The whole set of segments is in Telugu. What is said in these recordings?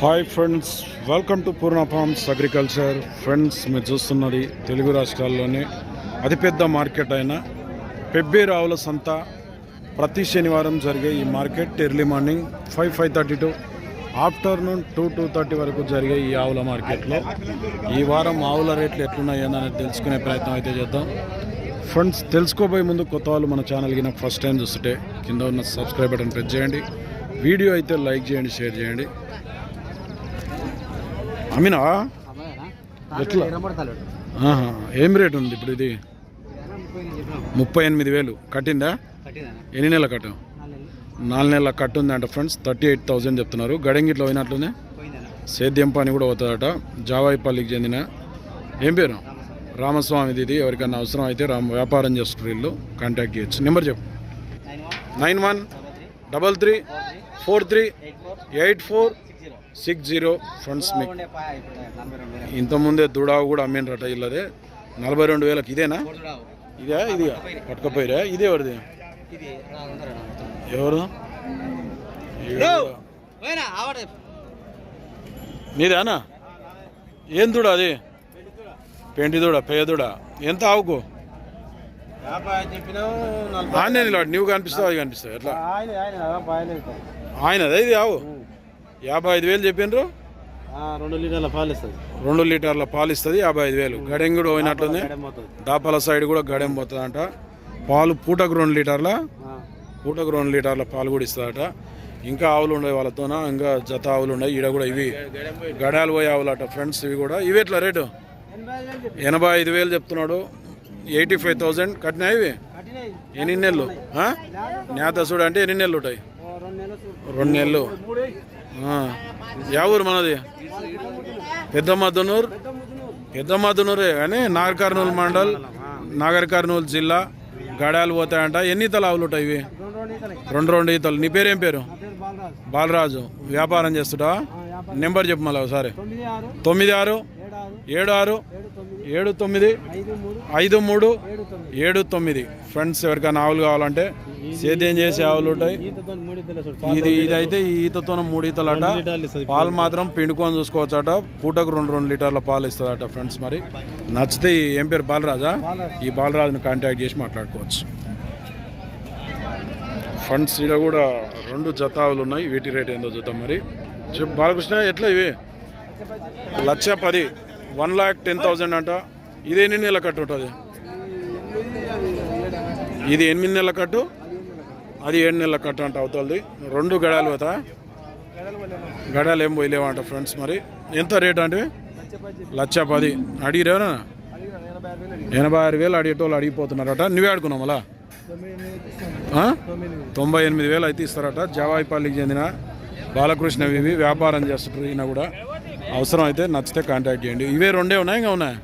Hi friends welcome to Purna farms agriculture friends మీరు చూస్తున్నది తెలుగు రాష్ట్రాల్లోనే అతిపెద్ద మార్కెట్ అయిన పెబ్బేరావుల సంత. ప్రతి శనివారం జరిగే ఈ market early morning five five thirty to afternoon two two thirty వరకు జరిగే ఈ ఆవుల మార్కెట్లో. ఈ వారం ఆవుల రేట్లు ఎట్లున్నాయని తెలుసుకునే ప్రయత్నం అయితే చేద్దాం. ఫ్రెండ్స్ తెలుసుకోబోయే ముందు కొత్త వాళ్ళు మన ఛానల్కి నాకు ఫస్ట్ టైం చూస్తుంటే కింద ఉన్న సబ్స్క్రైబ్ బటన్ ప్రెస్ చేయండి. వీడియో అయితే లైక్ చేయండి షేర్ చేయండి. అమీనా? ఎట్లా? ఏం రేట్ ఉంది ఇప్పుడు ఇది? ముప్పై ఎనిమిది వేలు. కట్టిందా? ఎన్ని నెలల కట్ట? నాలుగు నెలల కట్టు ఉందంట ఫ్రెండ్స్ థర్టీ ఎయిట్ థౌసండ్ చెప్తున్నారు. గడంగిట్లో పోయినట్లుంది? సేద్యం పని కూడా అవుతుందట జావాయిపల్లికి చెందిన ఏం పేరు? రామస్వామిది ఇది ఎవరికైనా అవసరం అయితే రామ వ్యాపారం చేస్తున్నారు వీళ్ళు కాంటాక్ట్ చేయొచ్చు. నెంబర్ చెప్పు. Nine one double three four three eight four six zero. Friends మీకు ఇంతకుముందే దుడావు కూడా అమ్మిండ్రట ఇల్లదే. నలభై రెండు వేలకు ఇదేనా? ఇదే ఇది. పట్టుకపోయిరా. ఇదే ఎవరిది? ఎవరు. నీదేనా? ఏం దూడ అది? పెంటి దూడ పేయ దూడ. ఎంత ఆవుకు? ఆనే నిలబడి నువ్వు కనిపిస్తావు అది కనిపిస్తావు. ఎట్లా? ఆయనదే ఇది ఆవు? యాభై ఐదు వేలు చెప్పిండ్రు? రెండు లీటర్ల పాలు ఇస్తుంది. రెండు లీటర్ల పాలు ఇస్తుంది యాభై ఐదు వేలు. గడెం కూడా పోయినట్లుంది. దాపాల సైడ్ కూడా గడెం పోతుందంట. పాలు పూటకు రెండు లీటర్ల? పూటకు రెండు లీటర్ల పాలు కూడా ఇస్తుందట. ఇంకా ఆవులు ఉన్నాయి వాళ్ళతోన? ఇంకా జత ఆవులు ఉన్నాయి. ఈడ కూడా ఇవి. గడాలు పోయే ఆవులు అట ఫ్రెండ్స్ ఇవి కూడా. ఇవి ఎట్లా రేటు? ఎనభై ఐదు వేలు చెప్తున్నాడు. Eighty five thousand. కట్టినా ఇవి? ఎన్ని నెలలు? నేత చూడ అంటే ఎన్ని నెలలు ఉంటాయి? రెండు నెలలు. యా ఊరు మనది? పెద్ద మద్దనూరు పెద్ద మద్దనూరే కానీ నాగర్కర్నూలు మండల్ నాగర్కర్నూలు జిల్లా గడాలు పోతాయంట. ఎన్ని ఈతలు ఆవులు ఉంటాయి ఇవి? రెండు రెండు ఈతలు. నీ పేరేం పేరు? బాలరాజు. వ్యాపారం చేస్తుడా నెంబర్ చెప్పు మళ్ళీ ఒకసారి. తొమ్మిది ఆరు ఏడు ఆరు ఏడు తొమ్మిది ఐదు మూడు ఏడు తొమ్మిది. ఫ్రెండ్స్ ఎవరికైనా ఆవులు కావాలంటే సేద్యం చేసే ఆవులు ఉంటాయి. ఇది ఇదైతే ఈ ఈతతో మూడు లీటర్లు ఇస్తుంది పాలు మాత్రం పిండుకొని చూసుకోవచ్చట. పూటకు రెండు రెండు లీటర్ల పాలు ఇస్తుందట ఫ్రెండ్స్ మరి. నచ్చితే ఏం పేరు? బాలరాజా? ఈ బాలరాజుని కాంటాక్ట్ చేసి మాట్లాడుకోవచ్చు. ఫ్రెండ్స్ ఇక్కడ కూడా రెండు జతావులు ఉన్నాయి. వీటి రేట్ ఏందో చూద్దాం మరి. చెప్పు బాలకృష్ణ ఎట్లా ఇవి? లక్ష పది వన్ లాక్ టెన్ థౌజండ్ అంట. ఇది ఎన్ని నెలల కట్టు ఉంటుంది? ఇది ఎనిమిది నెలల కట్టు. అది ఏడు నెలల కట్ట అంట అవుతుంది రెండు గడాలు పోతా. గడాలు ఏం పోయలేవంట ఫ్రెండ్స్ మరి. ఎంత రేట్ అంటే లక్ష పది. అడిగిరేనా ఎనభై ఆరు వేలు అడిగేటోళ్ళు అడిగిపోతున్నారట. నువ్వే అడుగున్నావు మళ్ళా? తొంభై ఎనిమిది వేలు అయితే ఇస్తారట. జవాయిపల్లికి చెందిన బాలకృష్ణ ఇవి వ్యాపారం చేస్తుంటారు ఈయన కూడా. అవసరం అయితే నచ్చితే కాంటాక్ట్ చేయండి. ఇవే రెండే ఉన్నాయి? ఇంకా ఉన్నాయి?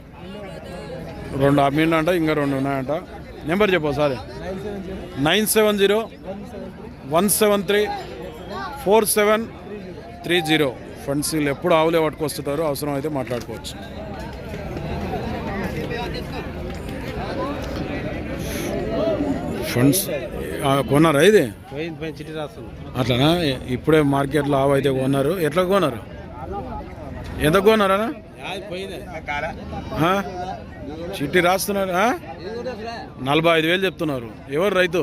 రెండు అమ్మిండ ఇంకా రెండు ఉన్నాయంట. నెంబర్ చెప్పు ఒకసారి. Nine seven zero one seven three four seven three zero. Friends వీళ్ళు ఎప్పుడు ఆవులే పట్టుకొస్తుంటారు అవసరం అయితే మాట్లాడుకోవచ్చు. ఫ్రెండ్స్ కొన్నారా ఇది? అట్లానా? ఇప్పుడే మార్కెట్లో ఆవు అయితే కొన్నారు. ఎట్లా కొన్నారు? ఎంత కొన్నారా? చిట్టి రాస్తున్నారు నలభై ఐదు వేలు చెప్తున్నారు. ఎవరు రైతు?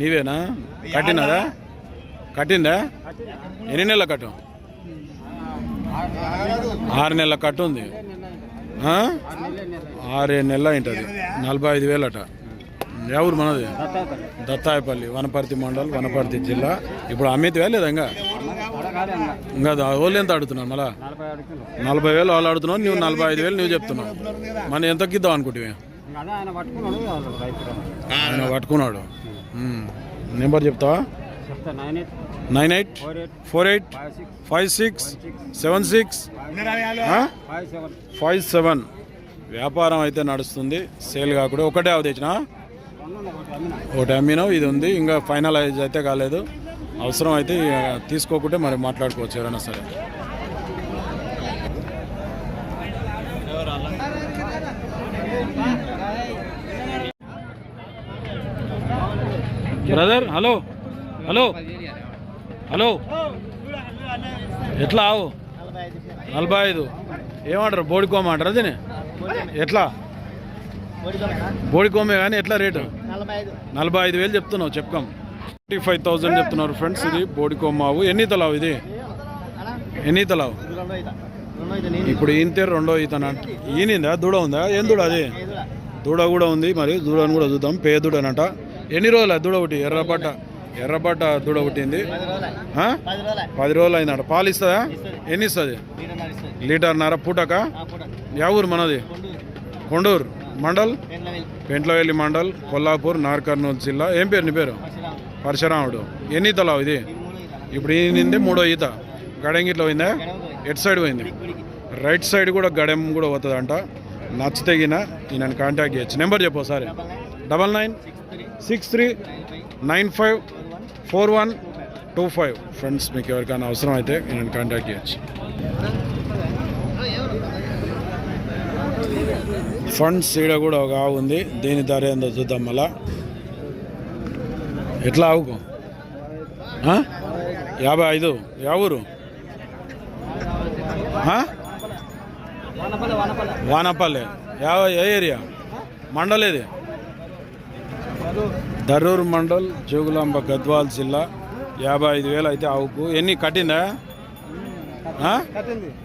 నీవేనా? కట్టినారా? కట్టిందా? ఎన్ని నెలల కట్టు? ఆరు నెలల కట్టు ఉంది. ఆరేడు నెలలు అయింటుంది. నలభై ఐదు వేలు ఎవరు మనది? దత్తాయపల్లి వనపర్తి మండల్ వనపర్తి జిల్లా. ఇప్పుడు అమ్మితే లేదా ఇంకా? ఇంకా వాళ్ళు ఎంత అడుగుతున్నావు మళ్ళా? నలభై వేలు వాళ్ళు అడుగుతున్నావు నువ్వు నలభై ఐదు వేలు నువ్వు చెప్తున్నావు. మనం ఎంతకి ఇద్దాం అనుకుంటే ఆయన పట్టుకున్నాడు. నెంబర్ చెప్తావా? Nine eight nine eight four eight five six seven six five seven five seven. వ్యాపారం అయితే నడుస్తుంది. సేల్ కాకుండా ఒకటే అవి తెచ్చిన? ఒకటి అమ్మినావు ఇది ఉంది. ఇంకా ఫైనలైజ్ అయితే కాలేదు. అవసరం అయితే ఇక తీసుకోకుంటే మరి మాట్లాడుకోవచ్చు ఎవరైనా సరే. Brother hello. హలో. హలో. ఎట్లా ఆవు? నలభై ఐదు. ఏమంటారు? బోడికోమంటారు దీని ఎట్లా? బోడికోమే కానీ ఎట్లా రేటు? నలభై ఐదు వేలు చెప్తున్నావు చెప్పుకోం. ఫిఫ్టీ ఫైవ్ థౌసండ్ చెప్తున్నారు ఫ్రెండ్స్ ఇది బోడికోమావు ఎన్ని తలావు ఇది? ఎన్ని తలావు? ఇప్పుడు ఈంతే రెండో ఈతన? ఈనిందా దూడ ఉందా? ఏం దూడ అది? దూడ కూడా ఉంది మరి దూడను కూడా చూద్దాం. పే దూడనట. ఎన్ని రోజులు దూడ ఒకటి ఎర్రబట్ట ఎర్రబట్ట దూడ పుట్టింది? పది రోజులు అయిందట. పాలు ఇస్తుందా? ఎన్ని ఇస్తుంది? లీటర్న్నర పూటక? యా ఊరు మనది? కొండూరు. మండల్? పెంట్లవెల్లి మండల్ కొల్లాపూర్ నార్ కర్నూలు జిల్లా. ఏం పేరు నీ పేరు? పరశురాముడు. ఎన్ని ఈతలావు ఇది? ఇప్పుడు ఈ మూడో ఈత. గడంగిట్లో పోయిందా? ఎట్ సైడ్ పోయింది? రైట్ సైడ్ కూడా గడెం కూడా పోతుందంట. నచ్చితే ఈ నేను కాంటాక్ట్ చేయొచ్చు. నెంబర్ చెప్పు ఒకసారి. Double nine six three nine five four one two five. Friends మీకు ఎవరికైనా అవసరం అయితే నేను కాంటాక్ట్ చేయొచ్చు. ఫండ్స్ ఈడ కూడా ఒక ఆవు ఉంది. దీని ధర ఏందో చూద్దాం మళ్ళా. ఎట్లా ఆవుకు యాభై ఐదు. యా ఊరు? వానపల్లె. యాభై ఏ ఏరియా? మండల్ ఏది? దరూర్ మండల్ జోగులాంబ గద్వాల్ జిల్లా. యాభై ఐదు వేలు అయితే ఆవుకు. ఎన్ని కట్టిందా?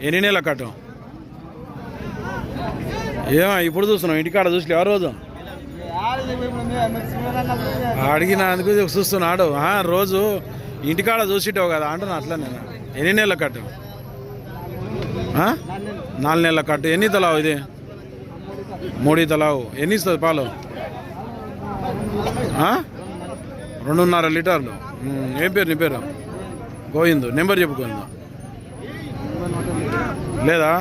ఎన్ని నెలల కట్టం? ఏమో ఇప్పుడు చూస్తున్నాం ఇంటికాడ చూసి ఆ రోజు? అడిగినందుకు చూస్తున్నాడు. రోజు ఇంటికాడ చూసిటావు కదా అంటున్నా అట్లా నేను. ఎన్ని నెలల కట్టు? నాలుగు నెలల కట్టు. ఎన్ని తలావు ఇది? మూడు తలావు. ఎన్ని ఇస్తుంది పాలు? రెండున్నర లీటర్లు. ఏం పేరు నీ పేరు? గోవిందు. నెంబర్ చెప్పు లేదా?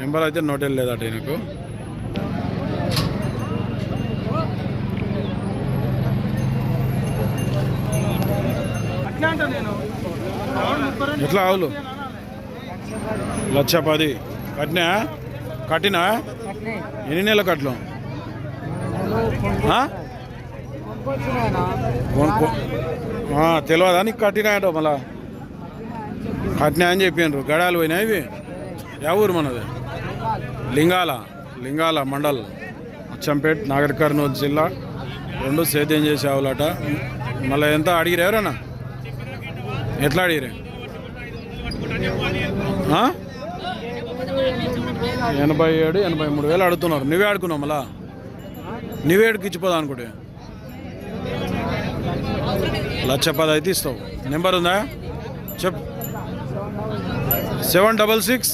నెంబర్ అయితే నోటెల్ లేదా నాకు? ఎట్లా ఆవులు? లక్ష పది. కట్టినా? కట్టినా? ఎన్ని నెలలు కట్టలు తెలియదా నీకు కట్టినాయట మళ్ళా? కట్టినా అని చెప్పిండ్రు గడాలు పోయినాయి ఇవి. యా ఊరు మనది? లింగాల. లింగాల మండల్. అచ్చంపేట్ నాగర్ కర్నూలు జిల్లా. రెండు సేద్యం చేసే ఆవులట. మళ్ళీ ఎంత అడిగిరా ఎవరన్నా? ఎట్లా అడిగిరే ఎనభై ఏడు ఎనభై మూడు వేలు అడుగుతున్నారు. నువ్వే ఆడుకున్నావు మళ్ళా? నువ్వే ఇచ్చిపోదా అనుకుంటే? లక్ష పది అయితే ఇస్తావు. నెంబర్ ఉందా? చెప్ seven double six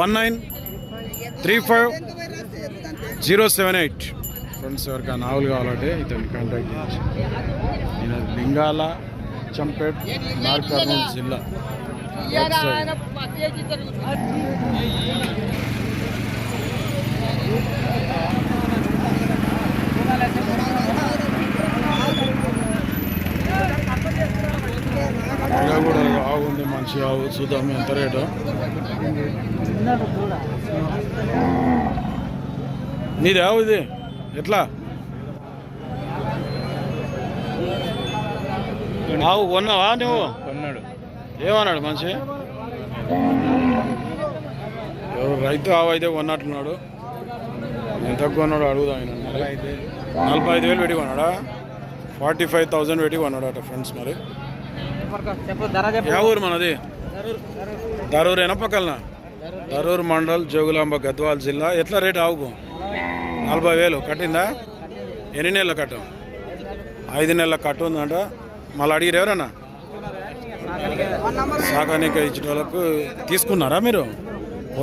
one nine three five zero seven eight. Friends ఎవరికైనా ఆవులు కావాలంటే ఇతను కాంటాక్ట్ చేయొచ్చు ఈయన చంపేట్ నార్ కర్నూలు జిల్లా. ఇలా కూడా ఆవు ఉంది మంచి ఆవు చూద్దాం ఎంత రేటు. నీది ఆవు ఇది? ఎట్లా? ఆవు కొన్నావా నువ్వు? కొన్నాడు. ఏమన్నాడు మనిషి? ఎవరు రైతు ఆవు అయితే కొన్నట్టున్నాడు. ఎంత కొన్నాడు అడుగుదాం ఆయన. నలభై ఐదు వేలు పెట్టి కొన్నాడా? ఫార్టీ ఫైవ్ థౌజండ్ పెట్టి కొన్నాడట ఫ్రెండ్స్ మరి. చెప్పు ధర చెప్పు. యా ఊరు మనది? దరూరేనా పక్కన? దరూర్ మండల్ జోగులాంబ గద్వాల్ జిల్లా. ఎట్లా రేట్ ఆవుకు? నలభై వేలు. కట్టిందా? ఎన్ని నెలల కట్టం? ఐదు నెలల కట్టు ఉందంట. మళ్ళీ అడిగారు ఎవరన్నా? సాకానిక ఇచ్చిన వాళ్ళకు తీసుకున్నారా మీరు?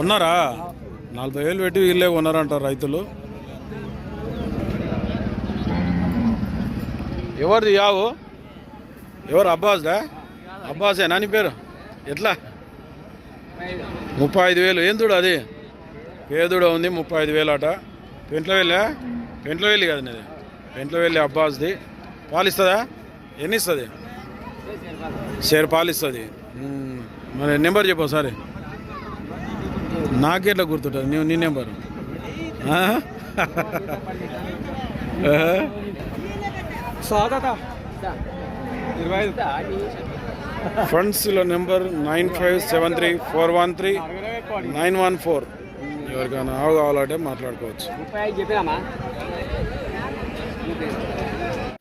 ఉన్నారా నలభై వేలు పెట్టి వీళ్ళే ఉన్నారంటారు రైతులు. ఎవరిది యావు? ఎవరు? అబ్బాస్దా? అబ్బాసే నాని పేరు? ఎట్లా? ముప్పై ఐదు వేలు. ఏం చూడు అది? పేదూడ ఉంది ముప్పై ఐదు వేలు అట. పెంట్లో వెళ్ళా? పెంట్లో వెళ్ళి కదా నేను పెంట్లో వెళ్ళి అబ్బాస్ది. పాలు ఇస్తుందా ఎన్ని ఇస్తుంది షేర్ పాలు ఇస్తుంది. మరి నెంబర్ చెప్పు ఒకసారి. నాకెట్లా గుర్తుంటుంది? నువ్వు నీ number. ఫ్రెండ్స్ల number nine five seven three four one three nine one four. ఎవరికైనా ఆవు కావాలంటే మాట్లాడుకోవచ్చు.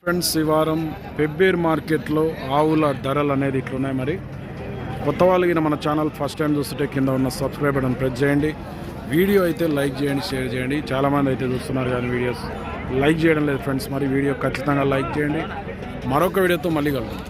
ఫ్రెండ్స్ ఈ వారం పెబ్బేర్ మార్కెట్లో ఆవుల ధరలు అనేది ఇట్లున్నాయి మరి. కొత్త వాళ్ళకి మన ఛానల్ ఫస్ట్ టైం చూస్తుంటే కింద ఉన్న సబ్స్క్రైబ్ బటన్ ప్రెస్ చేయండి. వీడియో అయితే లైక్ చేయండి షేర్ చేయండి. చాలామంది అయితే చూస్తున్నారు కానీ వీడియోస్ లైక్ చేయడం లేదు ఫ్రెండ్స్. మరి వీడియో ఖచ్చితంగా లైక్ చేయండి. మరొక వీడియోతో మళ్ళీ కలుద్దాం.